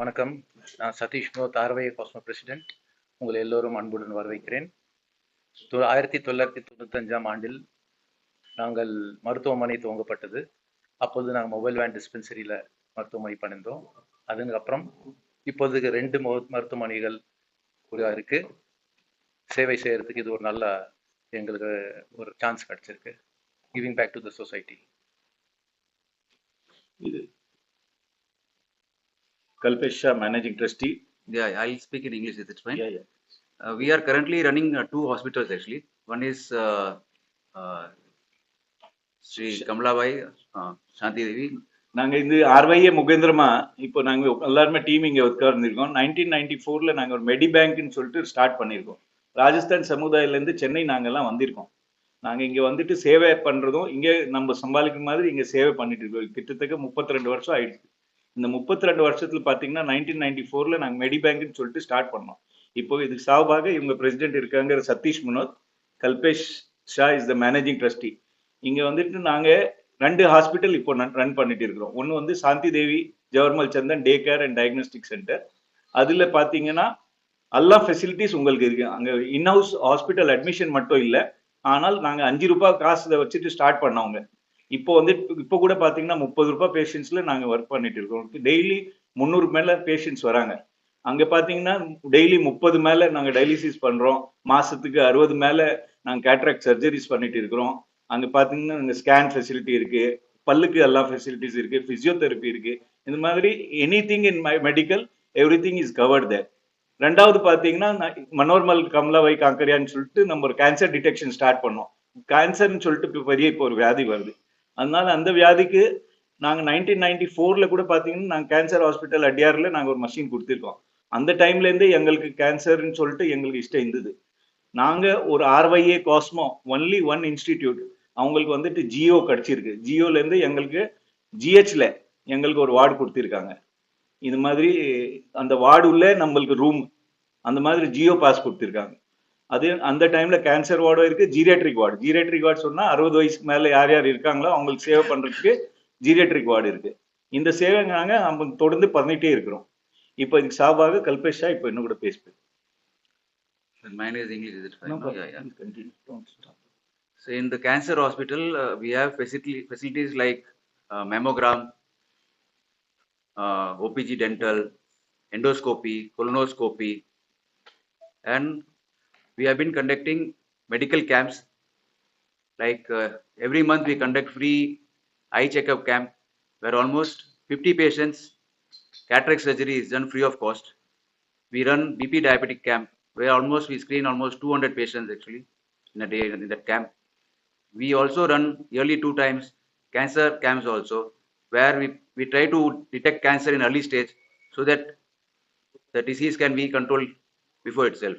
வணக்கம். நான் சதீஷ் வினோத் தார்வைய காஸ்மோ பிரசிடென்ட் உங்களை எல்லோரும் அன்புடன் வரவேற்கிறேன். ஆயிரத்தி தொள்ளாயிரத்தி தொண்ணூத்தஞ்சாம் ஆண்டில் நாங்கள் மருத்துவமனை துவங்கப்பட்டது. அப்போது நாங்கள் மொபைல் வேன் டிஸ்பென்சரியில் மருத்துவமனை பண்ணியிருந்தோம் அதுக்கப்புறம் இப்போதைக்கு ரெண்டு மருத்துவமனைகள் கூட இருக்கு. சேவை செய்கிறதுக்கு இது ஒரு நல்ல எங்களுக்கு ஒரு சான்ஸ் கிடைச்சிருக்கு. Giving back to the society இது Kalpesh Shah, Managing Trustee. Yeah, I'll speak in English if it's fine. Yeah, yeah. Uh, we are currently running uh, two hospitals actually. One is uh, uh, Sri Kamalabai uh, Shanti Devi. நாங்க இந்த ஆர்வைஏ முகேந்திரமா இப்போ நாங்க எல்லாருமே team இங்க உட்கார்ந்துருக்கோம் nineteen ninety ஃபோர்ல நாங்க ஒரு மெடி பேங்க்னு சொல்லிட்டு ஸ்டார்ட் பண்ணியிருக்கோம் ராஜஸ்தான் சமுதாயில இருந்து சென்னை நாங்கெல்லாம் வந்திருக்கோம் நாங்க இங்க வந்துட்டு சேவை பண்றதும் இங்க நம்ம சம்பாதிக்கிற மாதிரி இங்க சேவை பண்ணிட்டு இருக்கோம் கிட்டத்தட்ட முப்பத்தி ரெண்டு வருஷம் ஆயிடுச்சு இந்த முப்பத்தி ரெண்டு வருஷத்துல பாத்தீங்கன்னா நைன்டீன் நைன்டி ஃபோர்ல நாங்க மெடி பேங்க்னு சொல்லிட்டு ஸ்டார்ட் பண்ணோம். இப்போ இதுக்கு சார்பாக இவங்க president இருக்காங்கிற Satish Manod Kalpesh Shah is the managing trustee இங்க வந்துட்டு நாங்க ரெண்டு ஹாஸ்பிட்டல் இப்போ ரன் பண்ணிட்டு இருக்கிறோம். ஒன்று வந்து Shanti Devi Jawarmal Chandan day care and diagnostic center அதுல பாத்தீங்கன்னா எல்லா ஃபெசிலிட்டிஸ் உங்களுக்கு இருக்கு. அங்க இன்ஹவுஸ் ஹாஸ்பிட்டல் அட்மிஷன் மட்டும் இல்லை. ஆனால் நாங்க அஞ்சு ரூபாய் காசு வச்சுட்டு ஸ்டார்ட் பண்ணவங்க. இப்போ வந்து இப்போ கூட பார்த்தீங்கன்னா முப்பது ரூபாய் பேஷண்ட்ஸில் நாங்கள் ஒர்க் பண்ணிட்டு இருக்கோம். டெய்லி முந்நூறு மேலே பேஷண்ட்ஸ் வராங்க. அங்கே பார்த்தீங்கன்னா டெய்லி முப்பது மேலே நாங்கள் டயாலிசிஸ் பண்ணுறோம் மாதத்துக்கு அறுபது மேலே நாங்கள் கேட்ராக்ட் சர்ஜரிஸ் பண்ணிட்டு இருக்கிறோம். அங்கே பார்த்தீங்கன்னா இந்த ஸ்கேன் ஃபெசிலிட்டி இருக்கு. பல்லுக்கு எல்லா ஃபெசிலிட்டிஸ் இருக்கு. ஃபிசியோதெரப்பி இருக்கு. இந்த மாதிரி anything in my medical everything is covered there ரெண்டாவது பார்த்தீங்கன்னா நான் மனோர்மல் கமலாவை காங்கரியான்னு சொல்லிட்டு நம்ம ஒரு கேன்சர் டிடெக்ஷன் ஸ்டார்ட் பண்ணோம். கேன்சர்னு சொல்லிட்டு இப்போ பெரிய இப்போ ஒரு வியாதி வருது. அதனால அந்த வியாதிக்கு நாங்கள் நைன்டீன் நைன்டி ஃபோரில் கூட பார்த்தீங்கன்னா நாங்கள் கேன்சர் ஹாஸ்பிட்டல் அடியாரில் நாங்கள் ஒரு மஷின் கொடுத்துருக்கோம். அந்த டைம்லேருந்தே எங்களுக்கு கேன்சர்னு சொல்லிட்டு எங்களுக்கு இஷ்டம் இருந்தது. நாங்கள் ஒரு R Y A Cosmo only one institute அவங்களுக்கு வந்துட்டு ஜியோ கிடச்சிருக்கு. ஜியோலேருந்து எங்களுக்கு ஜிஹெச்ல எங்களுக்கு ஒரு வார்டு கொடுத்துருக்காங்க. இது மாதிரி அந்த வார்டு உள்ள நம்மளுக்கு ரூம் அந்த மாதிரி ஜியோ பாஸ் கொடுத்துருக்காங்க. அது அந்த டைம்ல கேன்சர் வார்டும் இருக்கு ஜீரியாட்ரிக் வார்டு ஜீரியாட்ரிக் வார்டு சொன்னா அறுபது வயசுக்கு மேல யார் யார் இருக்காங்களோ அவங்களுக்கு சேவை பண்றதுக்கு ஜீரியாட்ரிக் வார்டு இருக்கு இந்த சேவை நாங்க நம்ம தொடர்ந்து பண்ணிட்டே இருக்கிறோம் இப்போ இதுக்கு சார்பாக கல்பேஷா இப்போ இன்னும் கூட stop. So in the cancer hospital, uh, we have facility, facilities like uh, mammogram, uh, OPG dental, endoscopy, colonoscopy, and we have been conducting medical camps. Like uh, every month, we conduct free eye checkup camp where almost 50 patients cataract surgery is done free of cost. We run BP diabetic camp where almost we screen almost 200 patients actually in a day in that camp. We also run yearly two times cancer camps also where we, we try to detect cancer in early stage so that the disease can be controlled before itself.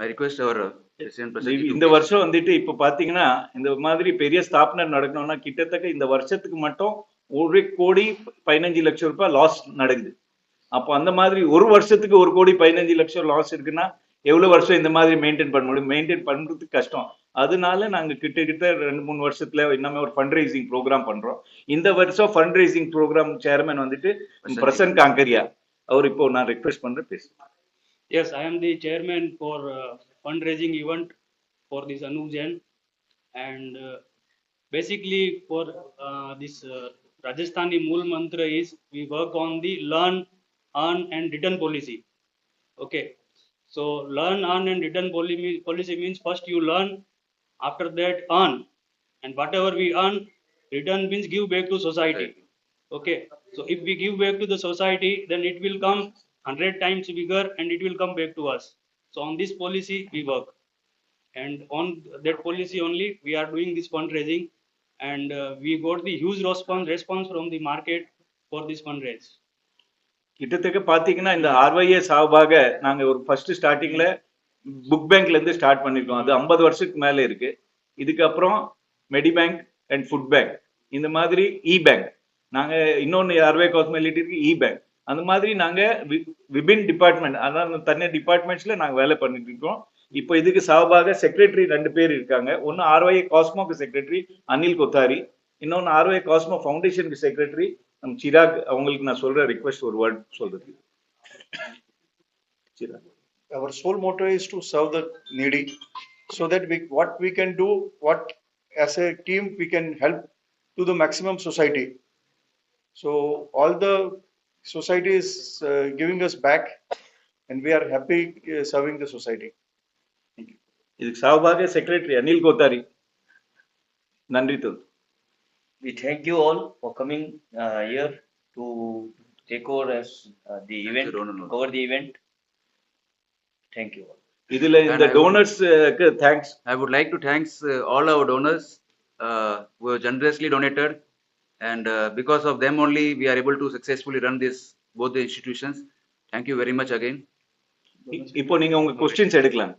Uh, President இந்த- வருஷம் வந்துட்டு இப்ப பாத்தீங்கன்னா இந்த மாதிரி பெரிய ஸ்தாபனம் நடக்கணும்னா கிட்டத்தட்ட இந்த வருஷத்துக்கு மட்டும் ஒரு கோடி பதினஞ்சு லட்சம் ரூபாய் லாஸ் நடக்குது. அப்போ அந்த மாதிரி ஒரு வருஷத்துக்கு ஒரு கோடி பதினஞ்சு லட்சம் லாஸ் இருக்குன்னா எவ்வளவு வருஷம் இந்த மாதிரி மெயின்டைன் பண்ண முடியும்? மெயின்டைன் பண்றதுக்கு கஷ்டம். அதனால நாங்க கிட்டத்தட்ட ரெண்டு மூணு வருஷத்துல இன்னமே ஒரு ஃபண்ட் ரைசிங் ப்ரோக்ராம் பண்றோம். இந்த வருஷம் ஃபண்ட் ரைசிங் ப்ரோக்ராம் சேர்மன் வந்துட்டு பிரசன்ட் காங்கரியா. அவர் இப்போ நான் ரெக்வெஸ்ட் பண்றேன் பேசுறேன் Yes, I am the chairman for uh, fundraising event for this Anuj Jain. And uh, basically for uh, this uh, Rajasthani Mool Mantra is we work on the learn, earn and return policy. Okay. So learn, earn and return policy, policy means first you learn, after that earn. And whatever we earn, return means give back to society. Okay, so if we give back to the society, then it will come hundred times bigger and it will come back to us. So on this policy, we work. And on that policy only, we are doing this fundraising and uh, we got the huge response, response from the market for this fundraise. கிட்டத்தட்ட பாத்தீங்கன்னா இந்த ஆர்வையே சார்பாக நாங்க ஒரு first ஸ்டார்டிங்ல book பேங்க்ல இருந்து start பண்ணிருக்கோம் அது ஐம்பது வருஷத்துக்கு மேல இருக்கு இதுக்கப்புறம் medi bank and food bank இந்த மாதிரி இ பேங்க் நாங்க இன்னொன்னு ஆர்வே காஸ்மெலிட்டி இருக்கு இ பேங்க் அந்த மாதிரி நாங்க வி- விபின் டிபார்ட்மெண்ட் அதாவது தனியார் டிபார்ட்மெண்ட்ஸ்ல நாங்க வேலை பண்ணிட்டு இருக்கோம். இப்போ இதுக்கு சார்பாக செக்ரட்டரி ரெண்டு பேர் இருக்காங்க. ஒன்னு ஆர்ஒஐ காஸ்மோக்கு செக்ரட்டரி அனில் கொத்தாரி. இன்னொன்னு ஆர்ஒஐ காஸ்மோ ஃபவுண்டேஷனுக்கு செக்ரட்டரி நம் சிராக் அவங்களுக்கு நான் சொல்ற ரிக்வெஸ்ட் ஒரு வேர்ட் சொல்றது Chirag. Our sole motto is to serve the needy so that we what we can do what as a team we can help to the maximum society. So all the society is uh, giving us back and we are happy uh, serving the society இதுக்கு சௌபாகிய secretary Anil Kothari நன்றி தோல் We thank you all for coming uh, here to take over as uh, the event, No, no, no. cover the event. Thank you all. இதுல இந்த And I would- டோனர்ஸ்க்கு thanks I would like to thanks uh, all our donors uh, who have generously donated, and uh, because of them only we are able to successfully run this both the institutions. Thank you very much again. இப்போ நீங்க உங்க questions எடுக்கலாம்.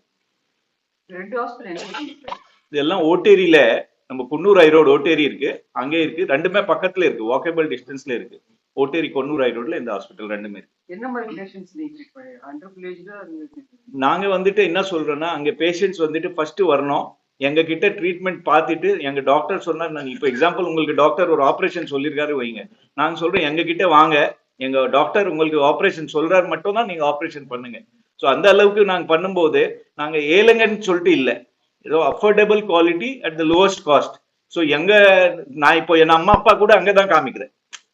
ரெண்டு hospital இதெல்லாம் ஓட்டேரியில நம்ம குன்னூர் ஐரோடு ஓட்டேரி இருக்கு. அங்கே இருக்கு. ரெண்டுமே பக்கத்துல இருக்கு. வாக்கபிள் டிஸ்டன்ஸ்ல இருக்கு. ஓட்டேரி கொன்னூர் ஐரோட்ல இந்த ஹாஸ்பிட்டல் ரெண்டுமே இருக்கு. என்ன மாதிரி அண்டர் பிளேஜ்ல நாங்க வந்துட்டு என்ன சொல்றோம்னா அங்க பேஷண்ட்ஸ் வந்துட்டு ஃபர்ஸ்ட் வரணும். எங்க கிட்ட ட்ரீட்மெண்ட் பார்த்துட்டு எங்க டாக்டர் சொன்னார் நான் இப்போ எக்ஸாம்பிள் உங்களுக்கு டாக்டர் ஒரு ஆப்ரேஷன் சொல்லியிருக்காரு வைங்க. நாங்க சொல்றோம் எங்க கிட்ட வாங்க. எங்க டாக்டர் உங்களுக்கு ஆப்ரேஷன் சொல்றாரு மட்டும் தான் நீங்க ஆப்ரேஷன் பண்ணுங்க. ஸோ அந்த அளவுக்கு நாங்க பண்ணும்போது நாங்க ஏழுங்கன்னு சொல்லிட்டு இல்லை. ஏதோ affordable quality at the lowest cost so எங்க நான் இப்போ என் அம்மா அப்பா கூட அங்கே தான் காமிக்கிறேன்.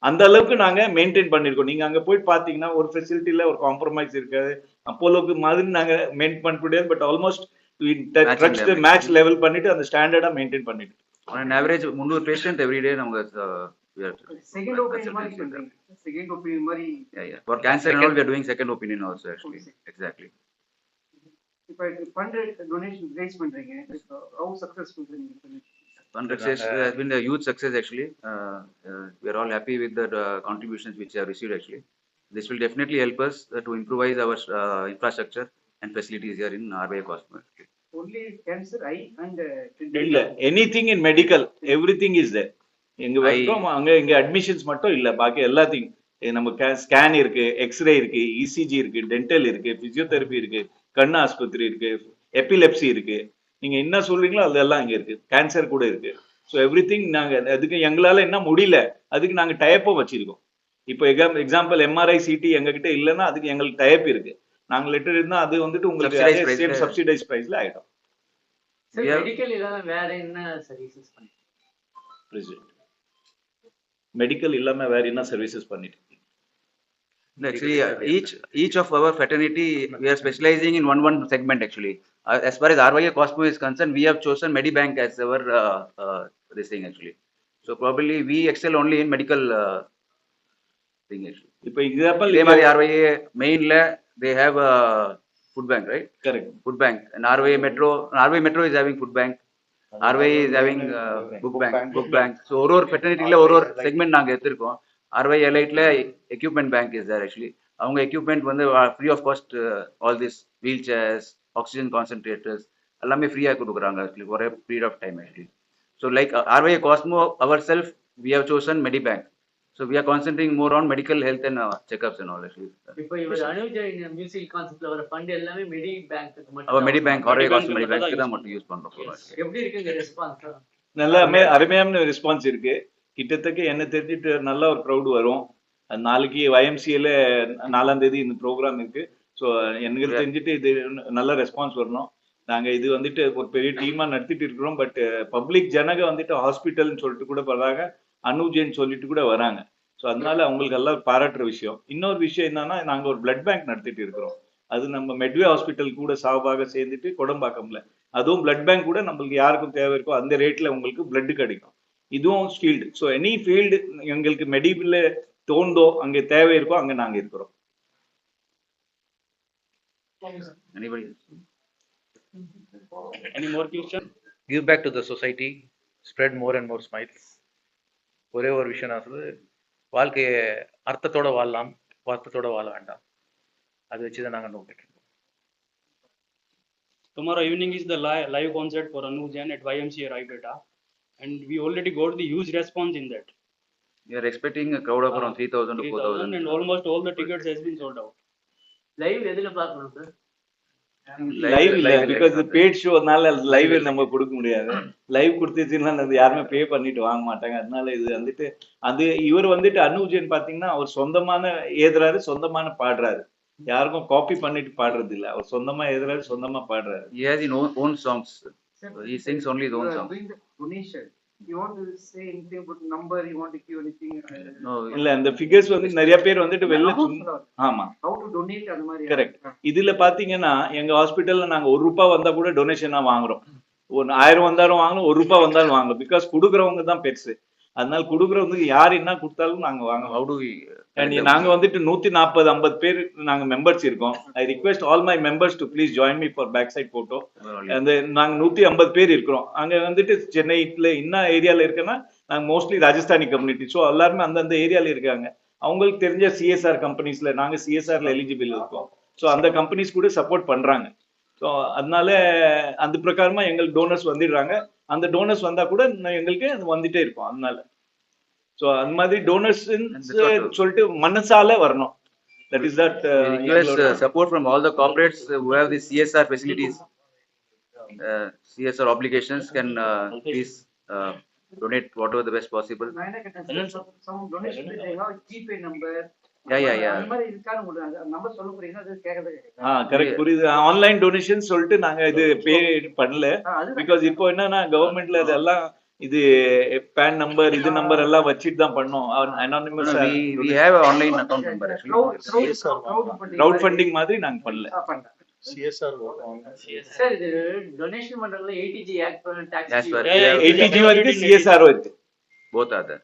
அந்த அளவுக்கு நாங்க மெயின்டைன் பண்ணிருக்கோம். நீங்க அங்க போயிட்டு பாத்தீங்கன்னா ஒரு ஃபெசிலிட்டியில் ஒரு காம்ப்ரமைஸ் இருக்காது. அப்போலோக்கு மாதிரி நாங்க மெயின்டைன் பண்ண முடியாது but almost Matching level. Match level பண்ணிட்டு அந்த ஸ்டாண்டர்டா மெயின்டைன் பண்ணிட்டு an average, 300 patient every day நமக்கு uh, we are second opinion மாதிரி செகண்ட் ஒப்பீனியன் மாதிரி Yeah, yeah. For cancer and all, we are doing second opinion also actually. Exactly. இப்ப fund donation raise பண்றீங்க how successful நீங்க One success has been a huge success actually. Uh, uh, we are all happy with the uh, contributions which we have received actually. This will definitely help us uh, to improvise our uh, infrastructure and facilities here in RBI Cosmo. Actually. Only cancer eye and இல்ல anything in medical everything is there எங்க வரைக்கும் அங்க இங்க admissions மட்டும் இல்ல பாக்கி எல்லாத்தையும். நம்ம ஸ்கேன் இருக்கு எக்ஸ்ரே இருக்கு இசிஜி இருக்கு டென்டல் இருக்கு பிசியோதெரபி இருக்கு கண் ஆஸ்பத்திரி இருக்கு எபிலெப்சி இருக்கு. நீங்க என்ன சொல்றீங்களோ அதெல்லாம் இங்க இருக்கு. கேன்சர் கூட இருக்கு. ஸோ எவ்ரி திங் நாங்க அதுக்கு எங்களால என்ன முடியல அதுக்கு நாங்க டயப்பும் வச்சிருக்கோம். இப்போ எக்ஸாம்பிள் எம்ஆர்ஐ சிடி எங்ககிட்ட இல்லைன்னா அதுக்கு எங்களுக்கு டயப் இருக்கு. நாங்க லெட்டர் இருந்தா அது வந்துட்டு Subsidized உங்களுக்கு price சேம் ல- சப்சிடைஸ் பிரைஸ்ல ஆயிடும். Sir Yeah. மெடிக்கல் இல்லாம வேற என்ன சர்வீசஸ் பண்ணி பிரசிடென்ட் மெடிக்கல் இல்லாம வேற என்ன சர்வீசஸ் பண்ணிட்டு இருக்கீங்க? No, Actually, uh, each each of our fraternity, we are specializing in one one segment actually. Uh, as far as RYA Cosmo is concerned, we have chosen Medibank as our uh, uh, this thing actually. So probably we excel only in medical uh, thing actually. இப்போ example இதே மாதிரி RYA mainல they have a food bank, right? Correct Food bank. RYA Metro, RYA Metro is having food bank. RYA is having uh, book bank, book bank. So ஒரு ஒரு fraternityல ஒரு ஒரு segment நாங்க எடுத்திருக்கோம். RYA Eliteல equipment bank is there actually. அவங்க equipment வந்து free of cost all this wheelchairs oxygen concentrators எல்லாமே ஃப்ரீயா கொடுக்குறாங்க actually for a period of time actually. So like uh, RYA Cosmo ourselves, we have chosen Medibank. So we are concentrating more on medical health and uh, checkups and all actually. இப்போ இவர் music கான்செப்ட்ல வர fund எல்லாமே மெடி பேங்க்கு மட்டும் அவ Medibank Cosmo மட்டும் தான் Medibank use தான் மட்டும் யூஸ் பண்றோம். Us. எப்படி இருக்குங்க ரெஸ்பான்ஸ் நல்ல அமே- அருமையான ரெஸ்பான்ஸ் இருக்கு. கிட்டத்தட்ட என்ன தெரிஞ்சுட்டு நல்ல ஒரு க்ரௌட் வரும். நாளைக்கு YMCA ல நாலாம் தேதி இந்த ப்ரோக்ராம் இருக்கு. ஸோ எனக்கு. தெரிஞ்சுட்டு இது நல்ல ரெஸ்பான்ஸ் வரணும். நாங்க இது வந்துட்டு ஒரு பெரிய டீமா நடத்திட்டு இருக்கிறோம். பட் பப்ளிக் ஜனக வந்துட்டு ஹாஸ்பிட்டல்னு சொல்லிட்டு கூட வராங்க. அனுஜன் சொல்லிட்டு கூட வராங்க. ஸோ அதனால அவங்களுக்கு எல்லாம் பாராட்டுற விஷயம். இன்னொரு விஷயம் என்னன்னா நாங்க ஒரு பிளட் பேங்க் நடத்திட்டு இருக்கிறோம். அது நம்ம மெட்வே ஹாஸ்பிட்டல் கூட சார்பாக சேர்ந்துட்டு கொடம்பாக்கம்ல. அதுவும் பிளட் பேங்க் கூட நம்மளுக்கு யாருக்கும் தேவை இருக்கோ அந்த ரேட்ல உங்களுக்கு பிளட் கிடைக்கும். இதுவும் ஃபீல்டு ஸோ எனி ஃபீல்டு எங்களுக்கு மெடிபிள் தோண்டோ அங்கே தேவை இருக்கோ அங்க நாங்க இருக்கிறோம். Anybody? Any more question? give back to the society, spread more and more smiles. ஒரே ஒரு விஷயம் நான் சொல்றது வாழ்க்கையை அர்த்தத்தோட வாழலாம் வருத்தத்தோட வாழ வேண்டாம் அதை வச்சு தான் நாங்கள் நோக்கிட்டு இருக்கோம் Tomorrow evening is the live, live concert for Anuj Jain at YMCA Raigata. And we already got the huge response in that. We are expecting a crowd of around 3,000 to 3000 4,000. and almost all the tickets has been sold out. Live எதுல பார்க்கணும் sir live இல்ல because paid ஷோனால live நம்ம கொடுக்க முடியாது. Live கொடுத்துச்சுன்னா அது யாருமே பே பண்ணிட்டு வாங்க மாட்டாங்க. அதனால இது வந்துட்டு அது இவர் வந்துட்டு அனுஜன் பாத்தீங்கன்னா அவர் சொந்தமான ஏதுறாரு சொந்தமான பாடுறாரு. யாருக்கும் காப்பி பண்ணிட்டு பாடுறது இல்ல. அவர் சொந்தமா எழுதுறாரு சொந்தமா பாடுறாரு. He has his own, own songs. He sings only his you want to say anything about number, you want to give anything? No, இல்ல அந்த ஃபிகர்ஸ் வந்து நிறைய பேர் வந்துட்டு வெளில. ஆமா How to donate அந்த மாதிரி. Correct. இதுல பாத்தீங்கன்னா எங்க ஹாஸ்பிட்டல்ல நாங்க ஒரு ரூபாய் வந்தா கூட டொனேஷனா வாங்குறோம் ஒரு ஆயிரம் வந்தாலும் வாங்கணும் ஒரு ரூபாய் வந்தாலும் வாங்கணும் பிகாஸ் குடுக்குறவங்க தான் பெருசு அதனால குடுக்குறவங்களுக்கு யார் என்ன கொடுத்தாலும் நாங்க வாங்குவோம் how do we? And நாங்க வந்துட்டு நூத்தி நாற்பது ஐம்பது பேர் நாங்க மெம்பர்ஸ் இருக்கோம். I request all my members to please join me for back side photo அந்த நாங்க நூத்தி ஐம்பது பேர் இருக்கிறோம். அங்க வந்துட்டு சென்னையில என்ன ஏரியால இருக்குன்னா நாங்க மோஸ்ட்லி ராஜஸ்தானி கம்யூனிட்டி ஸோ எல்லாருமே அந்தந்த ஏரியால இருக்காங்க. அவங்களுக்கு தெரிஞ்ச சிஎஸ்ஆர் கம்பெனிஸ்ல நாங்க சிஎஸ்ஆர்ல எலிஜிபிள் இருக்கோம். ஸோ அந்த கம்பெனிஸ் கூட சப்போர்ட் பண்றாங்க. ஸோ அதனால அந்த பிரகாரமா எங்களுக்கு டோனர்ஸ் வந்துடுறாங்க. அந்த டோனர்ஸ் வந்தா கூட எங்களுக்கு வந்துட்டே இருக்கும். அதனால. ஸோ அந்த மாதிரி டோனர்ஸ் சொல்லிட்டு மனசால வரணும் that is that uh, corporates who have the CSR facilities. Uh, CSR obligations can uh, please uh, donate whatever the best possible. Yeah, yeah, yeah. Correct புரியுது ஆன்லைன் டொனேஷன் சொல்லிட்டு நாங்க இது பே பண்ணல. பிகாஸ் இப்போ என்னன்னா கவர்மெண்ட்ல இதெல்லாம் இது பேன் நம்பர் இது நம்பர் எல்லாம் வச்சுட்டு தான் பண்ணோம் anonymous actually. crowd- crowd funding crowd மாதிரி. ஃபண்டிங் மாதிரி நாங்க பண்ணல பண்ணல. சார் இது டொனேஷன் பண்றதுல eighty G act As tax per, Yeah, yeah, yeah, eighty G வரைக்கும் சிஎஸ்ஆர் both are there.